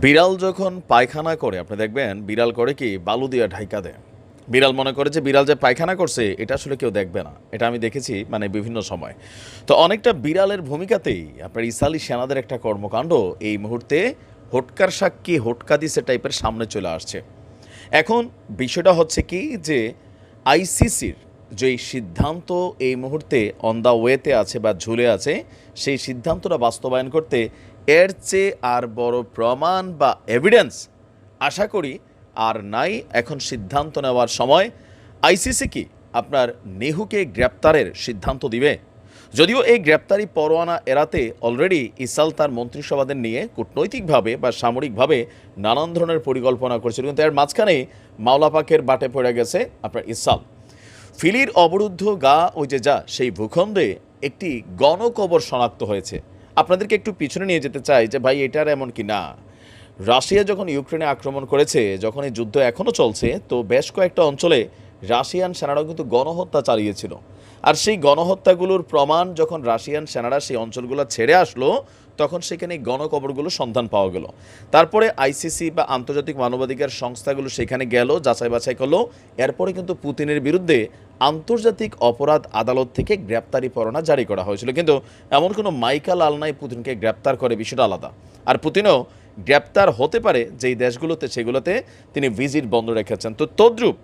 বিড়াল যখন পায়খানা করে, আপনি দেখবেন বিড়াল করে কি, বালু দিয়া ঢাইকা দেয়। বিড়াল মনে করে যে বিড়াল যে পায়খানা করছে, এটা আসলে কেউ দেখবে না। এটা আমি দেখেছি মানে বিভিন্ন সময়। তো অনেকটা বিড়ালের ভূমিকাতেই আপনার ইসালি সেনাদের একটা কর্মকাণ্ড, এই মুহূর্তে হোটকার সাক্ষী হোটকা দিছে টাইপের সামনে চলে আসছে। এখন বিষয়টা হচ্ছে কি যে, আইসিসির যেই সিদ্ধান্ত এই মুহূর্তে অন দ্য ওয়েতে আছে বা ঝুলে আছে, সেই সিদ্ধান্তটা বাস্তবায়ন করতে এর চেয়ে আর বড় প্রমাণ বা এভিডেন্স আশা করি আর নাই এখন সিদ্ধান্ত নেওয়ার সময়। আইসিসি কি আপনার নেহুকে গ্রেপ্তারের সিদ্ধান্ত দিবে? যদিও এই গ্রেপ্তারি পরোয়ানা এড়াতে অলরেডি ইসাল তার মন্ত্রিসভাদের নিয়ে কূটনৈতিকভাবে বা সামরিকভাবে নানান ধরনের পরিকল্পনা করেছিল। কিন্তু এর মাঝখানে মাওলাপাকের বাটে পড়ে গেছে আপনার ইসাল। ফিলির অবরুদ্ধ গা ওই যে যা, সেই ভূখণ্ডে একটি গণকবর শনাক্ত হয়েছে। আপনাদেরকে একটু পিছনে নিয়ে যেতে চাই যে ভাই এটার এমন কি? না। রাশিয়া যখন ইউক্রেনে আক্রমণ করেছে, যখন এই যুদ্ধ এখনও চলছে, তো বেশ কয়েকটা অঞ্চলে রাশিয়ান সেনারাও কিন্তু গণহত্যা চালিয়েছিল। আর সেই গণহত্যাগুলোর প্রমাণ যখন রাশিয়ান সেনারা সেই অঞ্চলগুলো ছেড়ে আসলো, তখন সেখানে গণকবরগুলো সন্ধান পাওয়া গেল। তারপরে আইসিসি বা আন্তর্জাতিক মানবাধিকার সংস্থাগুলো সেখানে গেল, যাচাই বাছাই করল। এরপরে কিন্তু পুতিনের বিরুদ্ধে আন্তর্জাতিক অপরাধ আদালত থেকে গ্রেপ্তারি পরোয়ানা জারি করা হয়েছিল। কিন্তু এমন কোনো মাইকা লাল নাই পুতিনকে গ্রেপ্তার করে বিষয়টা আলাদা। আর পুতিনও গ্রেপ্তার হতে পারে যেই দেশগুলোতে, সেগুলোতে তিনি ভিজিট বন্ধ রেখেছেন। তো তদ্রূপ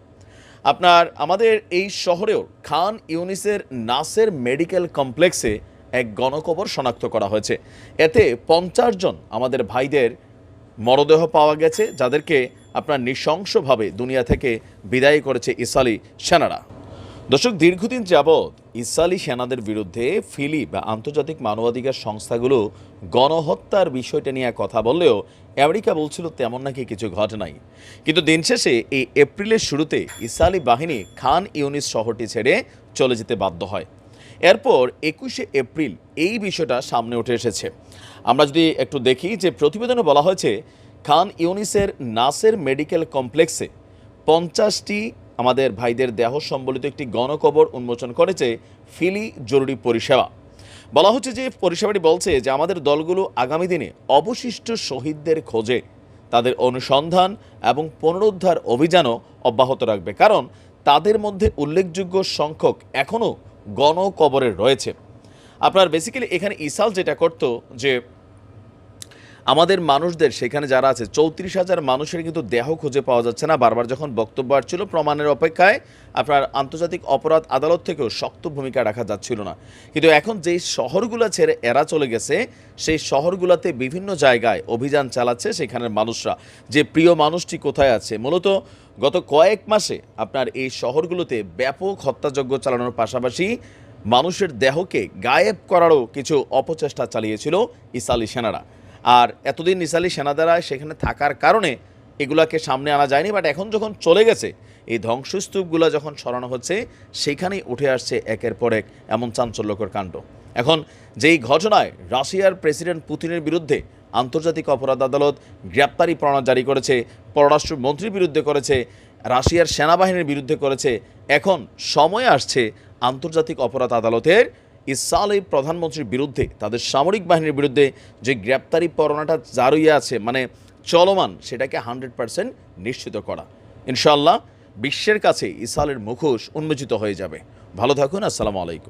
আপনার আমাদের এই শহরেও খান ইউনিসের নাসের মেডিকেল কমপ্লেক্সে এক গণকবর শনাক্ত করা হয়েছে। এতে পঞ্চাশ জন আমাদের ভাইদের মরদেহ পাওয়া গেছে, যাদেরকে আপনার নৃশংসভাবে দুনিয়া থেকে বিদায় করেছে ইসালি সেনারা। দর্শক, দীর্ঘদিন যাবৎ ইসরায়েলি সেনাদের বিরুদ্ধে ফিলি বা আন্তর্জাতিক মানবাধিকার সংস্থাগুলো গণহত্যার বিষয়টা নিয়ে কথা বললেও আমেরিকা বলছিল তেমন নাকি কিছু ঘটে নাই। কিন্তু দিন শেষে এই এপ্রিলের শুরুতে ইসরায়েলি বাহিনী খান ইউনিস শহরটি ছেড়ে চলে যেতে বাধ্য হয়। এরপর একুশে এপ্রিল এই বিষয়টা সামনে উঠে এসেছে। আমরা যদি একটু দেখি যে প্রতিবেদনে বলা হয়েছে, খান ইউনিসের নাসের মেডিকেল কমপ্লেক্সে পঞ্চাশটি আমাদের ভাইদের দেহ সম্বলিত একটি গণকবর উন্মোচন করেছে ফিলি জরুরি পরিষেবা। বলা হচ্ছে যে, পরিষেবাটি বলছে যে, আমাদের দলগুলো আগামী দিনে অবশিষ্ট শহীদদের খোঁজে। তাদের অনুসন্ধান এবং পুনরুদ্ধার অভিযানও অব্যাহত রাখবে, কারণ তাদের মধ্যে উল্লেখযোগ্য সংখ্যক এখনও গণকবরে রয়েছে। আপনার বেসিক্যালি এখানে ইসাল যেটা করত যে আমাদের মানুষদের সেখানে যারা আছে, চৌত্রিশ হাজার মানুষের কিন্তু দেহ খুঁজে পাওয়া যাচ্ছে না। বারবার যখন বক্তব্য আসছিল, প্রমাণের অপেক্ষায় আপনার আন্তর্জাতিক অপরাধ আদালত থেকেও শক্ত ভূমিকা রাখা যাচ্ছিল না। কিন্তু এখন যেই শহরগুলো ছেড়ে এরা চলে গেছে, সেই শহরগুলোতে বিভিন্ন জায়গায় অভিযান চালাচ্ছে সেখানের মানুষরা। যে প্রিয় মানুষটি কোথায় আছে? মূলত গত কয়েক মাসে আপনার এই শহরগুলোতে ব্যাপক হত্যাযজ্ঞ চালানোর পাশাপাশি মানুষের দেহকে গায়েব করারও কিছু অপচেষ্টা চালিয়েছিল ইসালি সেনারা। আর এতদিন ইসালি সেনাদারা সেখানে থাকার কারণে এগুলাকে সামনে আনা যায়নি বাট এখন যখন চলে গেছে, এই ধ্বংসস্তূপগুলো যখন সরানো হচ্ছে, সেখানেই উঠে আসছে একের পর এক এমন চাঞ্চল্যকর কাণ্ড। এখন যেই ঘটনায় রাশিয়ার প্রেসিডেন্ট পুতিনের বিরুদ্ধে আন্তর্জাতিক অপরাধ আদালত গ্রেপ্তারি পরোয়ানা জারি করেছে পররাষ্ট্র মন্ত্রীর বিরুদ্ধে করেছে, রাশিয়ার সেনাবাহিনীর বিরুদ্ধে করেছে, এখন সময় আসছে আন্তর্জাতিক অপরাধ আদালতের ইসাল প্রধানমন্ত্রীর বিরুদ্ধে, তাদের সামরিক বাহিনীর বিরুদ্ধে যে গ্রেপ্তারি পরোনাটা জারুইয়া আছে মানে চলমান, সেটাকে হান্ড্রেড পারসেন্ট নিশ্চিত করা। ইনশাল্লাহ বিশ্বের কাছে ইসালের মুখোশ উন্মোচিত হয়ে যাবে। ভালো থাকুন, আসসালামু আলাইকুম।